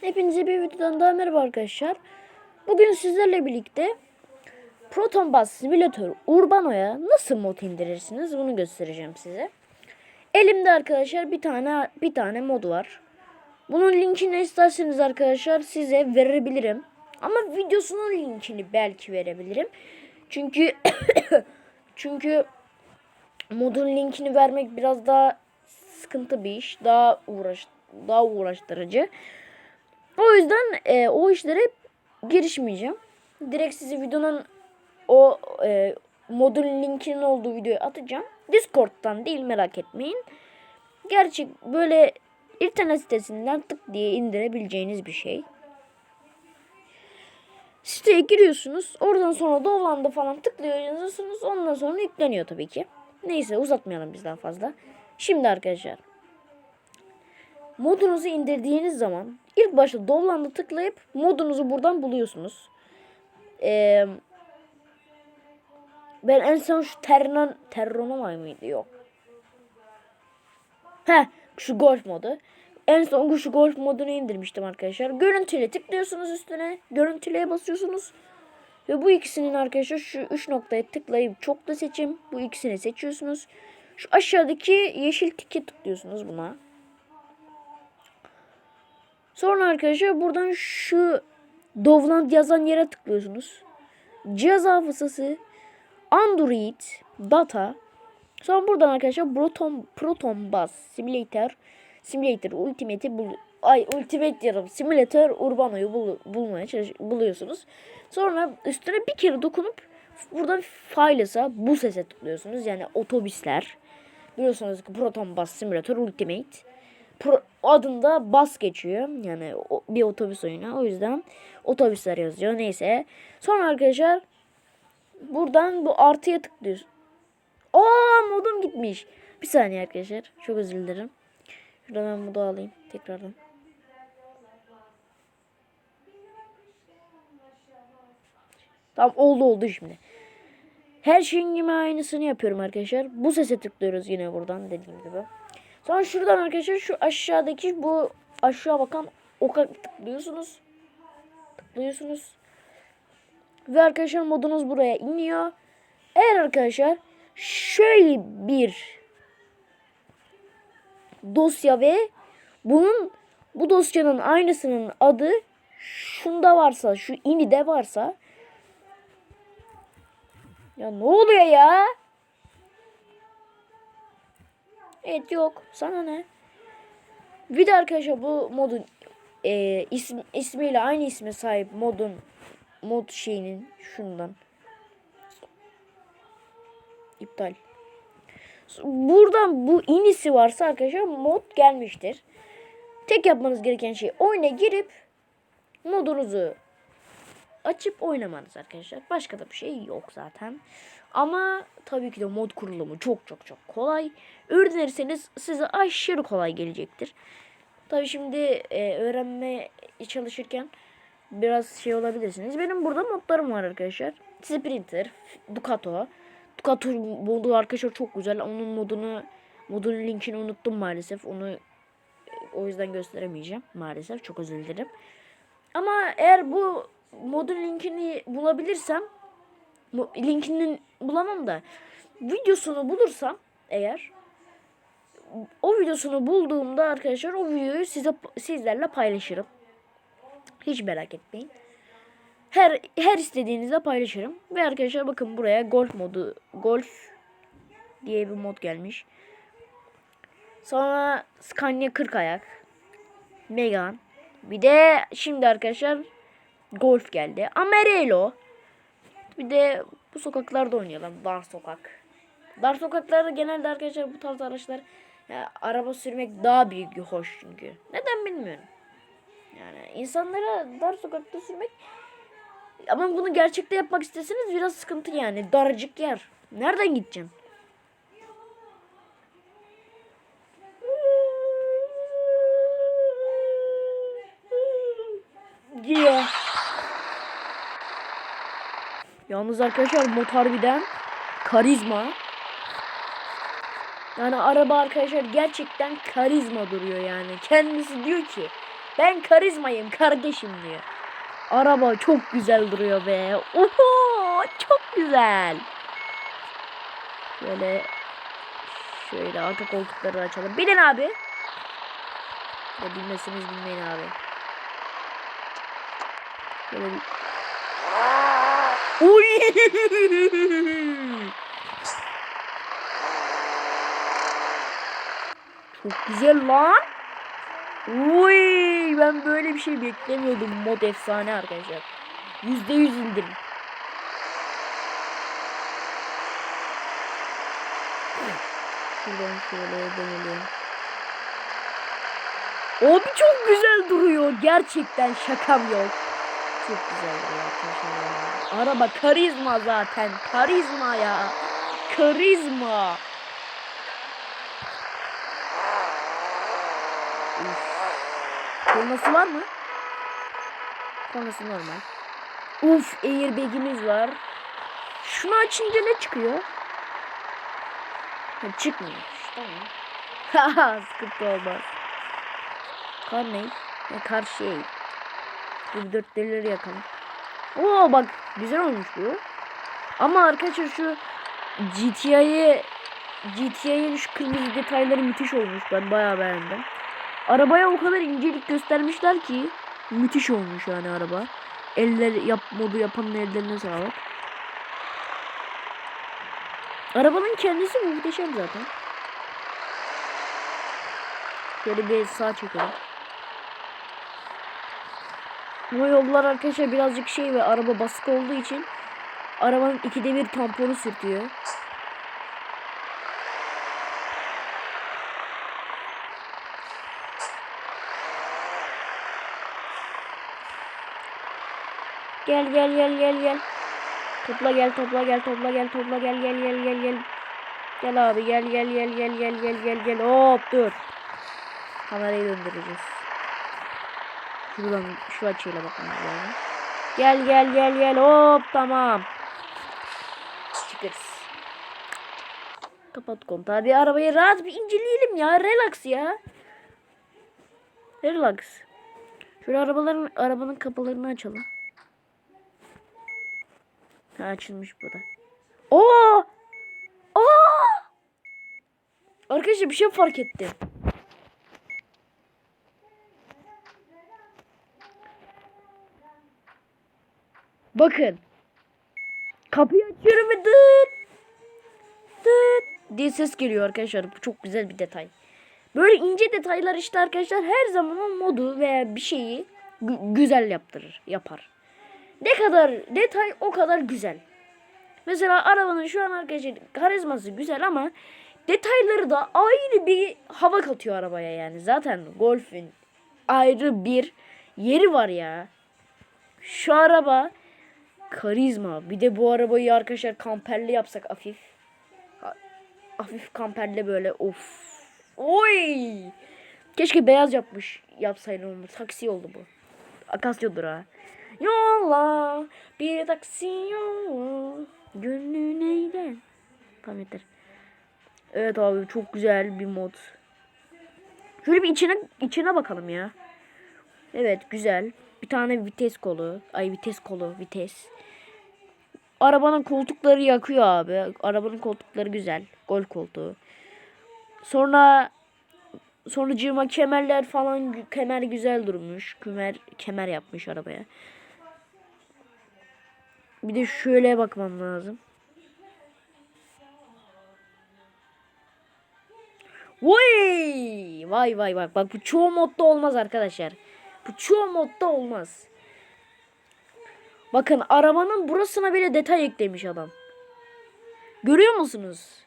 Hepinize bir videodan daha merhaba arkadaşlar. Bugün sizlerle birlikte Proton Bus Simulator Urbano'ya nasıl mod indirirsiniz bunu göstereceğim size. Elimde arkadaşlar bir tane bir tane mod var. Bunun linkini isterseniz arkadaşlar size verebilirim. Ama videosunun linkini belki verebilirim. Çünkü çünkü modun linkini vermek biraz daha sıkıntı bir iş. Daha uğraş daha uğraştırıcı. O yüzden e, o işlere girişmeyeceğim. Direkt sizi videonun o e, modun linkinin olduğu videoyu atacağım. Discord'dan değil merak etmeyin. Gerçek böyle internet sitesinden tık diye indirebileceğiniz bir şey. Siteye giriyorsunuz. Oradan sonra download'a falan tıklıyorsunuz. Ondan sonra yükleniyor tabii ki. Neyse uzatmayalım biz daha fazla. Şimdi arkadaşlar modunuzu indirdiğiniz zaman ilk başta download'a tıklayıp modunuzu buradan buluyorsunuz. Ee, ben en son şu Terran Terranova mıydı? Yok. Heh, şu golf modu. En son şu golf modunu indirmiştim arkadaşlar. Görüntüle tıklıyorsunuz üstüne. Görüntüleye basıyorsunuz. Ve bu ikisinin arkadaşlar şu üç noktaya tıklayıp çok da seçim. Bu ikisini seçiyorsunuz. Şu aşağıdaki yeşil tike tıklıyorsunuz buna. Sonra arkadaşlar buradan şu Dovland yazan yere tıklıyorsunuz. Cihaz hafızası, Android, Data. Sonra buradan arkadaşlar Proton, Proton Bus Simulator, Simulator Ultimate'i bul Ay Ultimate diyorum. Simulator Urbano'yu bul bulmaya buluyorsunuz. Sonra üstüne bir kere dokunup buradan Files'a bu sese tıklıyorsunuz. Yani otobüsler. Biliyorsunuz ki Proton Bus Simulator Ultimate. Adında bas geçiyor. Yani bir otobüs oyunu. O yüzden otobüsler yazıyor. Neyse. Sonra arkadaşlar buradan bu artıya tıklıyorsun. Aa modum gitmiş. Bir saniye arkadaşlar. Çok özür dilerim. Şuradan ben modu alayım tekrardan. Tamam oldu oldu şimdi. Her şeyin yine aynısını yapıyorum arkadaşlar. Bu sese tıklıyoruz yine buradan dediğim gibi. Sonra şuradan arkadaşlar şu aşağıdaki bu aşağı bakan oka tıklıyorsunuz. Tıklıyorsunuz. Ve arkadaşlar modunuz buraya iniyor. Eğer arkadaşlar şöyle bir dosya ve bunun bu dosyanın aynısının adı şunda varsa şu inide varsa ya ne oluyor ya? Evet yok. Sana ne? Bir de arkadaşlar bu modun e, isim, ismiyle aynı isme sahip modun mod şeyinin şundan iptal. Buradan bu inisi varsa arkadaşlar mod gelmiştir. Tek yapmanız gereken şey oyuna girip modunuzu açıp oynamanız arkadaşlar. Başka da bir şey yok zaten. Ama tabii ki de mod kurulumu çok çok çok kolay. Öğrenirseniz size aşırı kolay gelecektir. Tabii şimdi e, öğrenmeye çalışırken biraz şey olabilirsiniz. Benim burada modlarım var arkadaşlar. Sprinter, Ducato. Ducato modu arkadaşlar çok güzel. Onun modunu modunun linkini unuttum maalesef. Onu e, o yüzden gösteremeyeceğim maalesef. Çok özür dilerim. Ama eğer bu modun linkini bulabilirsem linkini bulamam da videosunu bulursam eğer o videosunu bulduğumda arkadaşlar o videoyu size sizlerle paylaşırım. Hiç merak etmeyin. Her her istediğinizde paylaşırım. Ve arkadaşlar bakın buraya golf modu golf diye bir mod gelmiş. Sonra Scania 40 ayak. Megan. Bir de şimdi arkadaşlar golf geldi. Amarelo. Bir de bu sokaklarda oynayalım. Dar sokak. Dar sokaklarda genelde arkadaşlar bu tarz araçlar ya, araba sürmek daha büyük hoş çünkü. Neden bilmiyorum. Yani insanlara dar sokakta sürmek ama bunu gerçekte yapmak isteseniz biraz sıkıntı yani. Daracık yer. Nereden gideceksin? Yalnız arkadaşlar mod harbiden karizma. Yani araba arkadaşlar gerçekten karizma duruyor yani. Kendisi diyor ki Ben karizmayım kardeşim diyor. Araba çok güzel duruyor be. Oho çok güzel. Böyle şöyle arka koltukları açalım. Binin abi. Ya bilmesiniz bilmeyin abi. Böyle bir... Uy! Çok güzel lan. Uy, ben böyle bir şey beklemiyordum. Mod efsane arkadaşlar. Yüzde yüz indirim. Şuradan şöyle dönelim. Abi çok güzel duruyor. Gerçekten şakam yok. Çok güzel duruyor arkadaşlar. Ya. Araba karizma zaten. Karizma ya. Karizma. Kornası var mı? Kornası normal. Uf airbag'imiz var. Şunu açınca ne çıkıyor? Ha, çıkmıyor. Tamam. Haha sıkıntı olmaz. Kar ne? Ne kar şey. Bir dört delileri yakalım. Oo bak güzel olmuş bu. Ama arkadaşlar şu GTA'yı GTA'nın şu kırmızı detayları müthiş olmuş. Ben bayağı beğendim. Arabaya o kadar incelik göstermişler ki müthiş olmuş yani araba. Eller yap modu yapanın ellerine sağlık. Arabanın kendisi muhteşem zaten. Şöyle bir sağ çekelim. Bu yollar arkadaşlar birazcık şey ve araba baskı olduğu için arabanın ikide bir tamponu sürtüyor. Gel gel gel gel gel. Topla gel topla gel topla gel topla gel gel gel gel gel. Gel abi gel gel gel gel gel gel gel gel. Hop dur. Kamerayı döndüreceğiz. Şuradan şu açıyla bakmamız lazım. Gel gel gel gel hop tamam. Çıkarız. Kapat kontağı bir arabayı rahat bir inceleyelim ya. Relax ya. Relax. Şöyle arabaların arabanın kapılarını açalım. Ha, açılmış bu da. Oo! Aa! Arkadaşlar bir şey fark ettim. Bakın. Kapıyı açıyorum ve dıt dıt diye ses geliyor arkadaşlar. Bu çok güzel bir detay. Böyle ince detaylar işte arkadaşlar her zaman o modu veya bir şeyi gü- güzel yaptırır, yapar. Ne kadar detay o kadar güzel. Mesela arabanın şu an arkadaşlar karizması güzel ama detayları da ayrı bir hava katıyor arabaya yani. Zaten Golf'ün ayrı bir yeri var ya. Şu araba karizma. Bir de bu arabayı arkadaşlar kamperli yapsak hafif. Ha- Hafif kamperli böyle of. Oy! Keşke beyaz yapmış yapsaydı onu. Taksi oldu bu. Akasya durağı. Yolla bir taksi yolla. Gönlün eğlen. Tamam yeter. Evet abi çok güzel bir mod. Şöyle bir içine içine bakalım ya. Evet güzel. Bir tane vites kolu. Ay vites kolu vites. Arabanın koltukları yakıyor abi. Arabanın koltukları güzel. Gol koltuğu. Sonra sonucuma kemerler falan kemer güzel durmuş. Kemer kemer yapmış arabaya. Bir de şöyle bakmam lazım. Vay! Vay vay vay. Bak bu çoğu modda olmaz arkadaşlar. Bu çoğu modda olmaz. Bakın arabanın burasına bile detay eklemiş adam. Görüyor musunuz?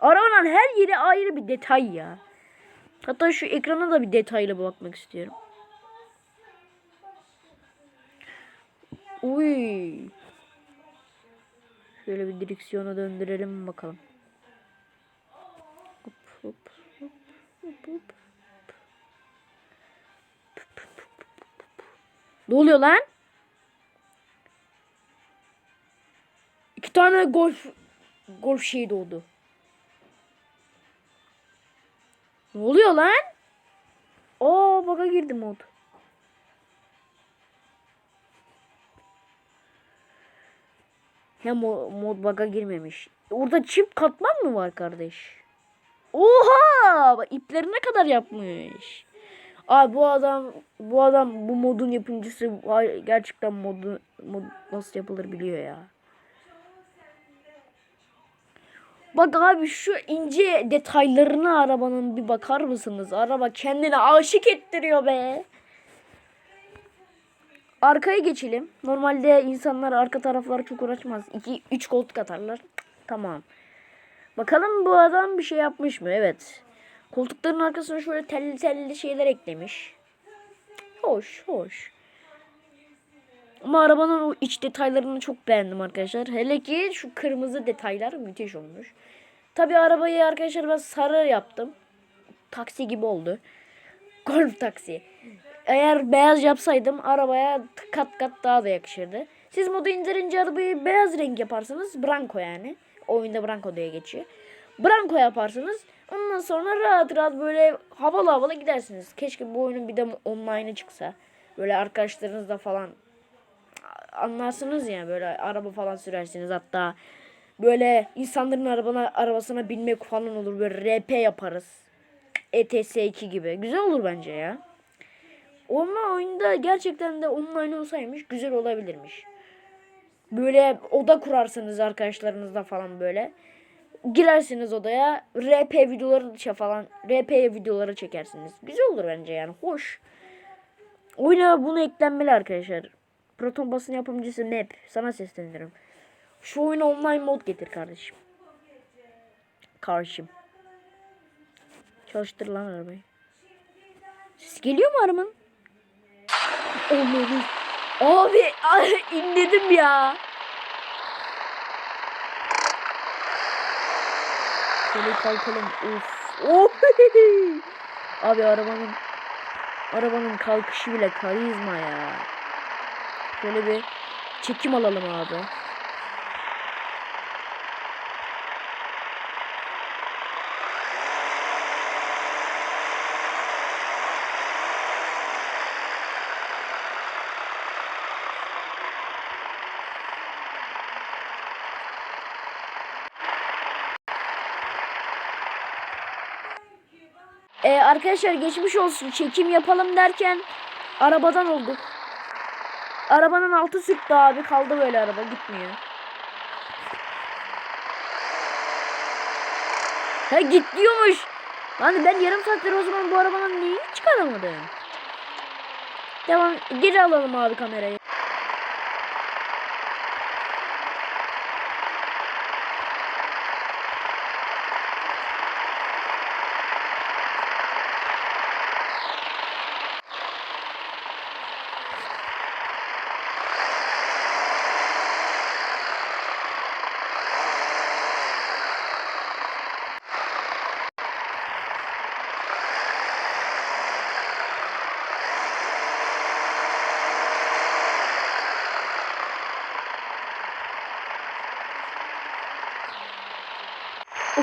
Arabanın her yeri ayrı bir detay ya. Hatta şu ekrana da bir detayla bakmak istiyorum. Uy. Şöyle bir direksiyona döndürelim bakalım. Hop hop hop hop hop. Ne oluyor lan? İki tane golf golf şey doğdu. Ne oluyor lan? Aa baka girdi mod. Hem mod, mod bug'a girmemiş. Orada çift katman mı var kardeş? Oha! Bak ipleri ne kadar yapmış. Abi bu adam bu adam bu modun yapımcısı gerçekten modu mod nasıl yapılır biliyor ya. Bak abi şu ince detaylarına arabanın bir bakar mısınız? Araba kendini aşık ettiriyor be. Arkaya geçelim. Normalde insanlar arka taraflara çok uğraşmaz. 2 3 koltuk atarlar. Tamam. Bakalım bu adam bir şey yapmış mı? Evet. Koltukların arkasına şöyle telli telli şeyler eklemiş. Hoş, hoş. Ama arabanın o iç detaylarını çok beğendim arkadaşlar. Hele ki şu kırmızı detaylar müthiş olmuş. Tabi arabayı arkadaşlar ben sarı yaptım. Taksi gibi oldu. Golf taksi. Eğer beyaz yapsaydım arabaya kat kat daha da yakışırdı. Siz modu indirince arabayı beyaz renk yaparsanız Branco yani. Oyunda Branco diye geçiyor. Branco yaparsınız. Ondan sonra rahat rahat böyle havalı havalı gidersiniz. Keşke bu oyunun bir de online'ı çıksa. Böyle arkadaşlarınızla falan anlarsınız ya böyle araba falan sürersiniz hatta böyle insanların arabana arabasına binmek falan olur böyle RP yaparız. ETS 2 gibi. Güzel olur bence ya. Ama oyunda gerçekten de online olsaymış güzel olabilirmiş. Böyle oda kurarsınız arkadaşlarınızla falan böyle. Girersiniz odaya RP videoları falan RP videoları çekersiniz. Güzel olur bence yani hoş. Oyuna bunu eklenmeli arkadaşlar. Proton basın yapımcısı Map sana seslenirim. Şu oyuna online mod getir kardeşim. Karşım. Çalıştır lan arabayı. Ses geliyor mu arabanın? Olmadı. Abi inledim ya. Şöyle kalkalım. Of. Of. Abi arabanın arabanın kalkışı bile karizma ya. Şöyle bir çekim alalım abi. Ee, arkadaşlar geçmiş olsun çekim yapalım derken arabadan olduk. Arabanın altı sıktı abi kaldı böyle araba gitmiyor. Ha git diyormuş. Ben yarım saattir o zaman bu arabanın neyini çıkaramadım. Devam geri alalım abi kamerayı.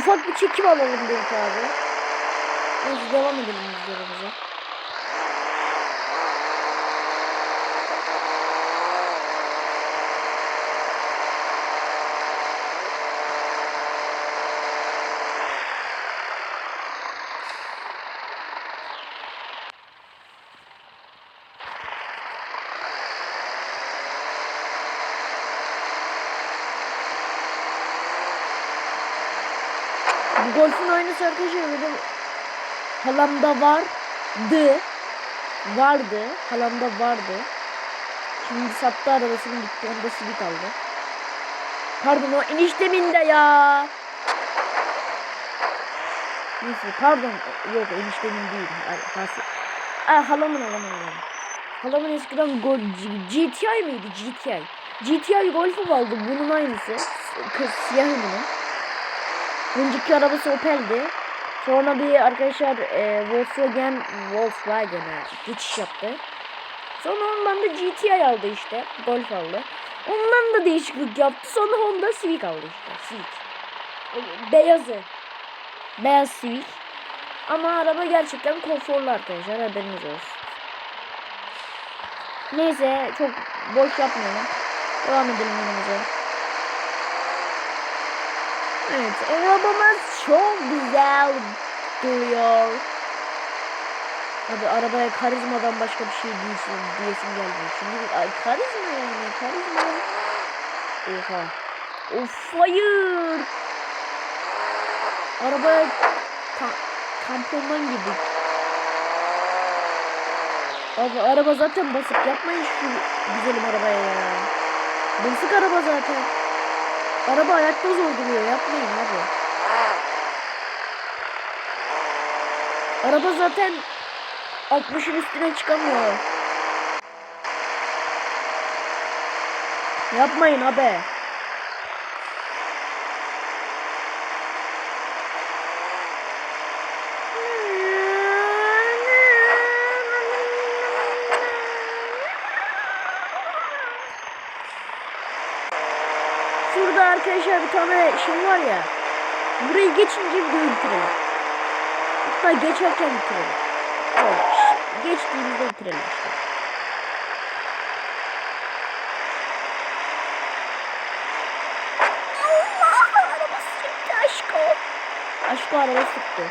Ufak bir çekim alalım dedik abi. Neyse devam edelim videomuza. Golfün aynısı arkadaşlar benim halamda vardı. Vardı. Halamda vardı. Şimdi sattı arabasını gitti. Onda Civic aldı. Pardon o eniştemin de ya. Neyse pardon. Yok eniştemin değil. Hası. Ay, halamın halamın halamın. Halamın eskiden Go G- GTI miydi? GTI. GTI Golf'u aldı. Bunun aynısı. Kız siyahı bunun. Önceki arabası Opel'di. Sonra bir arkadaşlar e, Volkswagen Volkswagen'e geçiş yaptı. Sonra ondan da GTI aldı işte. Golf aldı. Ondan da değişiklik yaptı. Sonra Honda Civic aldı işte. Civic. O Beyazı. Beyaz Civic. Ama araba gerçekten konforlu arkadaşlar haberiniz olsun. Neyse çok boş yapmayalım. Devam edelim önümüze. Evet arabamız çok güzel duruyor. Abi arabaya karizmadan başka bir şey değilsin diyesim gelmiyor. Çünkü ay, karizma yani karizma. Oha. Of hayır. Arabaya ta tampondan girdik. Abi araba zaten basık. Yapmayın şu güzelim arabaya ya. Basık araba zaten. Araba ayakta zor duruyor. Yapmayın abi. Araba zaten 60'ın üstüne çıkamıyor. Yapmayın abi. Arkadaşlar bir tane şey var ya. Burayı geçince videoyu bitirelim. Hatta geçerken bitirelim. Evet, geçtiğimizde bitirelim işte. Allah! Araba sıktı aşko. Aşko araba sıktı.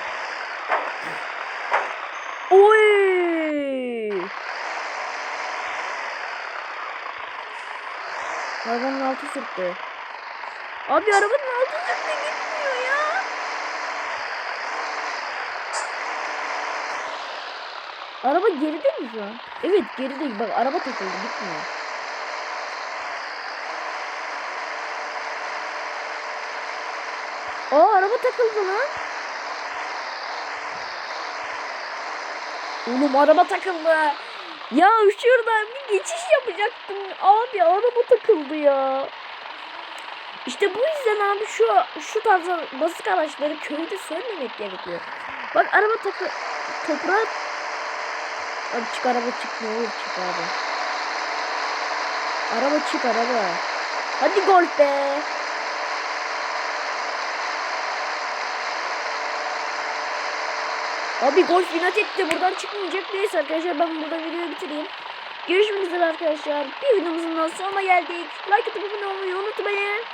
Oy! Arabanın altı sürttü. Abi arabanın altı sürttü gitmiyor ya. Araba geride mi şu an? Evet geride. Bak araba takıldı gitmiyor. Aa araba takıldı lan. Oğlum araba takıldı. Ya şuradan bir geçiş yapacaktım. Abi araba takıldı ya. İşte bu yüzden abi şu şu tarz basit araçları köyde sürmemek gerekiyor. Bak araba takı toprağa Abi çık araba çık ne olur çık abi. Araba çık araba. Hadi golf be. Abi golf inat etti. Buradan çıkmayacak. Neyse arkadaşlar ben burada videoyu bitireyim. Görüşmek üzere arkadaşlar. Bir videomuzun sonuna geldik. Like atıp abone olmayı unutmayın.